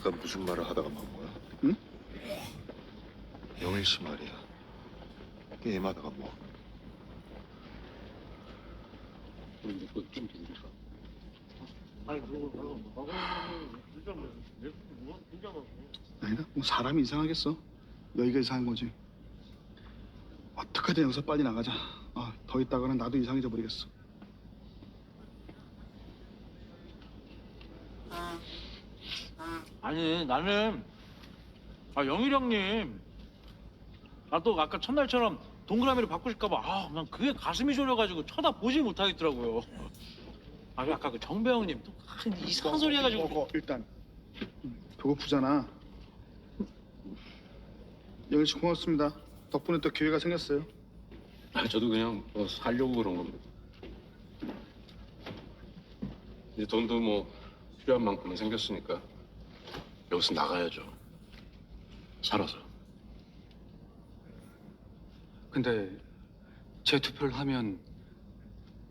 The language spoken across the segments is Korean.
아까 무슨 말을 하다가 만 거야? 응? 영일 씨 말이야. 게임하다가 뭐? 아니다. 뭐 사람이 이상하겠어. 여기가 이상한 거지. 어떻게든 여기서 빨리 나가자. 아, 더 있다가는 나도 이상해져 버리겠어. 아니 나는 아 영일 형님 나도 아까 첫날처럼 동그라미를 바꾸실까봐 아난 그게 가슴이 졸여가지고 쳐다보지 못하겠더라고요 아 아까 그 정배 형님 또큰 이상한 소리 해가지고 먹어, 일단. 음, 배고프잖아. 영일 씨 고맙습니다. 덕분에 또 기회가 생겼어요. 아, 저도 그냥 뭐 살려고 그런 겁니다. 이제 돈도 뭐 필요한 만큼은 생겼으니까 여기서 나가야죠. 살아서. 근데 재투표를 하면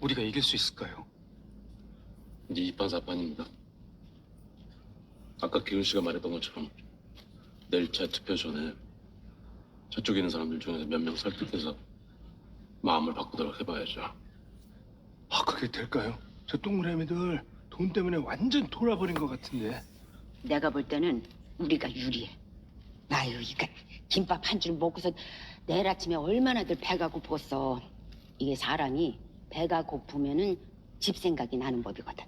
우리가 이길 수 있을까요? 이제 이판사판입니다. 아까 기훈 씨가 말했던 것처럼 내일 재투표 전에 저쪽에 있는 사람들 중에서 몇 명 설득해서 마음을 바꾸도록 해봐야죠. 아 그게 될까요? 저 동그라미들 돈 때문에 완전 돌아버린 것 같은데 내가 볼 때는 우리가 유리해. 아유, 이거 김밥 한 줄 먹고서 내일 아침에 얼마나들 배가 고팠어. 이게 사람이 배가 고프면은 집 생각이 나는 법이거든.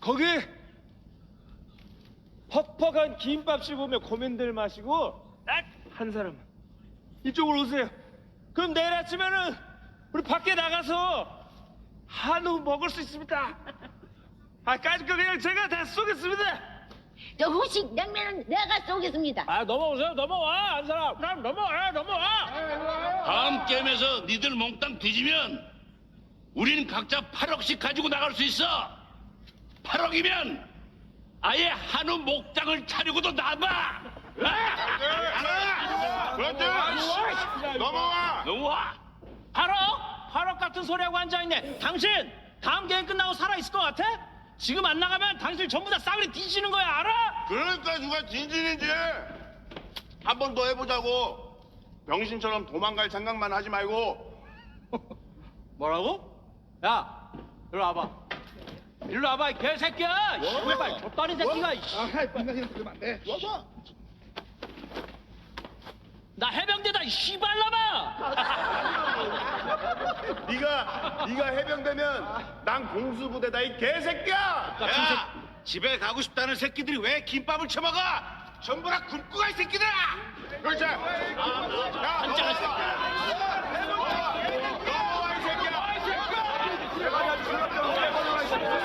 거기 퍽퍽한 김밥 씹으며 고민들 마시고 딱 한 사람 이쪽으로 오세요. 그럼 내일 아침에는 우리 밖에 나가서 한우 먹을 수 있습니다. 아까지 거 그냥 제가 다 쏘겠습니다. 저 후식 냉면은 내가 쏘겠습니다. 아 넘어오세요 넘어와 한 사람 그럼 넘어와 넘어와 다음 게임에서 니들 몽땅 뒤지면 우리는 각자 8억씩 가지고 나갈 수 있어. 8억이면 아예 한우 목장을 차리고도 남아. 그렇지. 넘어와. 넘어와. 8억? 8억 같은 소리하고 앉아있네 당신 다음 게임 끝나고 살아있을 것 같아? 지금 안 나가면 당신 전부 다 싸그리 뒤지는 거야 알아? 그러니까 누가 진진인지 한 번 더 해보자고. 병신처럼 도망갈 생각만 하지 말고. 뭐라고? 야, 일로 와봐. 일로 와봐, 이 개새끼야! 씨발, 좁다리 새끼가! 이 씨. 아, 인간이 그러면 안 돼. 나 해병대다, 이 씨발놈아! 네가 네가 해병되면 난 공수부대다 이 개새끼야. 야, 집에 가고 싶다는 새끼들이 왜 김밥을 처먹어? 전부 다 굶고 가 이 새끼들아. 그렇지. 야, 한자가 넘어와 이 새끼야.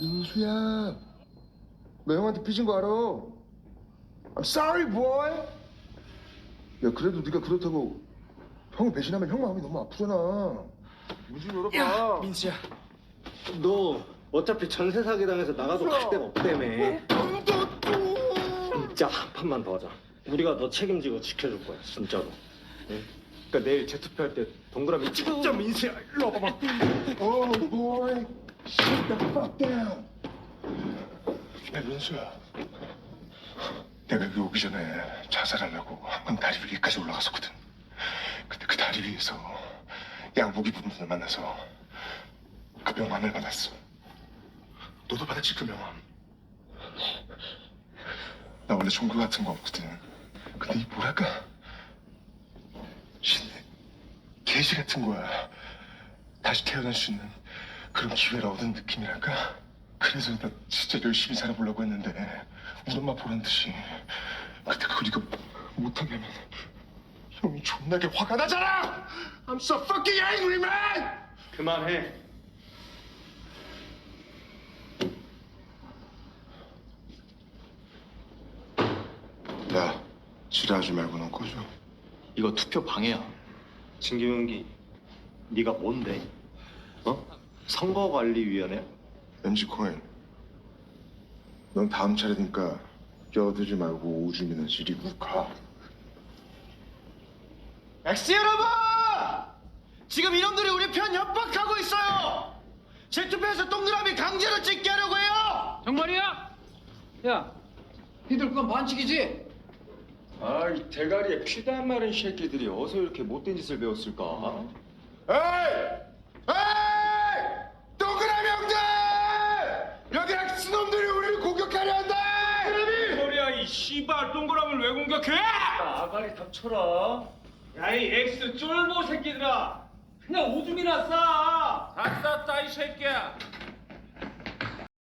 인수야, 너 형한테 삐진 거 알아? I'm sorry, boy. 야, 그래도 네가 그렇다고 형을 배신하면 형 마음이 너무 아프잖아. 문좀 열어봐. 민수야, 너 어차피 전세 사기 당해서 나가도 갈 데가 없다며. 진짜 한 판만 더 하자. 우리가 너 책임지고 지켜줄 거야, 진짜로. 응? 그러니까 내일 재투표할 때 동그라미 진짜 민수야, 일로 와봐봐. Oh, boy. Shut the fuck down. 야, 민수야. 내가 여기 오기 전에 자살하려고 한강 다리 위까지 올라갔었거든. 근데 그 다리 위에서 양복 입은 분을 만나서 그 명함을 받았어. 너도 받았지, 그 명함. 나 원래 종교 같은 거 없거든. 근데 이 뭐랄까? 신의 계시 같은 거야. 다시 태어날 수 있는 그런 기회를 얻은 느낌이랄까? 그래서 나 진짜 열심히 살아보려고 했는데 우리 엄마 보란 듯이 근데 그걸 이거 못하게 하면 형이 존나게 화가 나잖아! I'm so fucking angry, man! 그만해. 야, 지랄하지 말고 넌 꺼져. 이거 투표 방해야. 진규명기, 네가 뭔데? 어? 선거관리위원회? MC 코인. 넌 다음 차례니까 껴들지 말고 오줌이나 지리고 가. 엑스 여러분! 지금 이놈들이 우리 편 협박하고 있어요! 제 투표에서 동그라미 강제로 찍게 하려고 해요! 정말이야? 야, 니들 그건 반칙이지? 아이 대가리에 안 마른 새끼들이 어서 이렇게 못된 짓을 배웠을까? 에이! 동그라미를 왜 공격해? 아가리 닥쳐라. 야이 엑스 쫄보 새끼들아. 그냥 오줌이나 싸. 다 쌌다 이 새끼야.